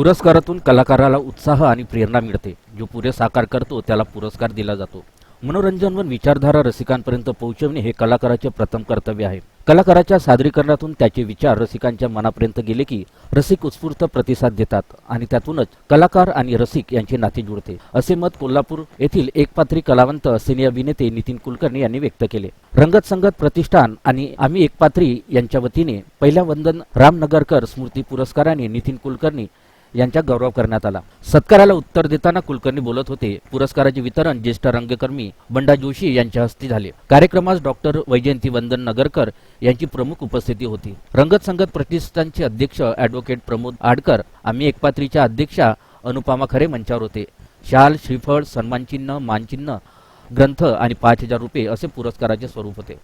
पुरस्कारातून कलाकाराला उत्साह आणि प्रेरणा मिळते. जो पुरे साकार करतो त्याला पुरस्कार दिला जातो. मनोरंजन व विचारधारा रसिकांपर्यंत पोहोचवणे हे कलाकाराचे प्रथम कर्तव्य आहे. कलाकाराच्या सादरीकरणातून त्याचे विचार रसिकांच्या मनापर्यंत गेले की रसिक उत्स्फूर्त प्रतिसाद देतात आणि त्यातूनच कलाकार आणि रसिक यांचे नाते जुळते. असे मत कोल्हापूर येथील एकपात्री कलावंत सिने अभिनेते नितीन कुलकर्णी यांनी व्यक्त केले. रंगत संगत प्रतिष्ठान आणि आम्ही एकपात्री यांच्या वतीने पहिल्या वंदन रामनगरकर स्मृती पुरस्काराने नितीन कुलकर्णी यांचा गौरव करण्यात आला. सत्काराला उत्तर देताना कुलकर्णी बोलत होते पुरस्काराचे वितरण ज्येष्ठ रंगकर्मी बंडा जोशी यांच्या हस्ते झाले. कार्यक्रमास डॉक्टर वैजयंती वंदन नगरकर यांची प्रमुख उपस्थिती होती. रंगत संगत प्रतिष्ठानचे अध्यक्ष अॅडव्होकेट प्रमोद आडकर आम्ही एकपात्रीच्या अध्यक्षा अनुपमा खरे मंचावर होते. शाल श्रीफळ सन्मानचिन्ह मानचिन्ह ग्रंथ आणि पाच हजार रुपये असे पुरस्काराचे स्वरूप होते.